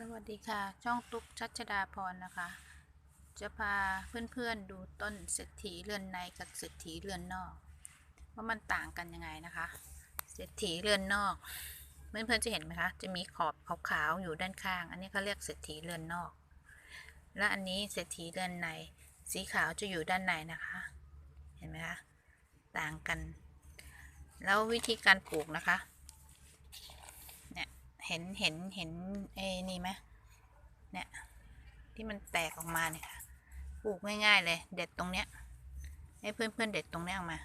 สวัสดีค่ะ ช่องตุ๊กชัชดาพรนะคะ จะพาเพื่อนๆดูต้นเศรษฐีเรือนในกับเศรษฐีเรือนนอก ว่ามันต่างกันยังไงนะคะ เศรษฐีเรือนนอก เพื่อนๆจะเห็นไหมคะ จะมีขอบขาวๆอยู่ด้านข้าง อันนี้เขาเรียกเศรษฐีเรือนนอก และอันนี้เศรษฐีเรือนใน สีขาวจะอยู่ด้านในนะคะ เห็นไหมคะ ต่างกัน แล้ววิธีการปลูกนะคะ เห็นเห็นเห็นไอ้นี่ไหมเนี่ยที่มันแตกออกมาเนี่ยค่ะปลูกง่ายๆเลย เด็ดตรงเนี้ยให้เพื่อนๆเด็ดตรงเนี้ยออกมา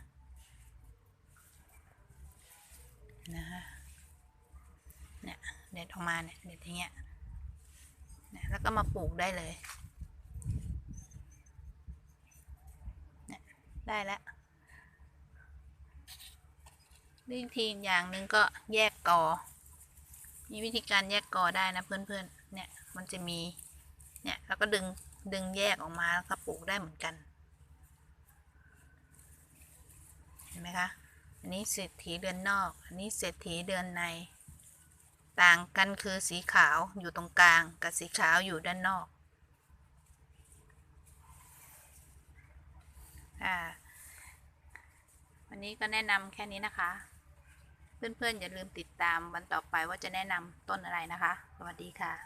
นะคะเนี่ยเด็ดออกมาเนี่ยเด็ดอย่างเงี้ยเนี่ยแล้วก็มาปลูกได้เลยเนี่ยได้แล้ววิธีอย่างหนึ่งก็แยกกอ มีวิธีการแยกกอได้นะเพื่อนๆ เนี่ยมันจะมีเนี่ยแล้วก็ดึงดึงแยกออกมาแล้วก็ปลูกได้เหมือนกัน เห็นไหมคะ อันนี้เศรษฐีเดือนนอก อันนี้เศรษฐีเดือนใน ต่างกันคือสีขาวอยู่ตรงกลาง กับสีขาวอยู่ด้านนอกอ่าวันนี้ก็แนะนำแค่นี้นะคะ เพื่อนๆ อย่าลืมติดตามวันต่อไปว่าจะแนะนำต้นอะไรนะคะ สวัสดีค่ะ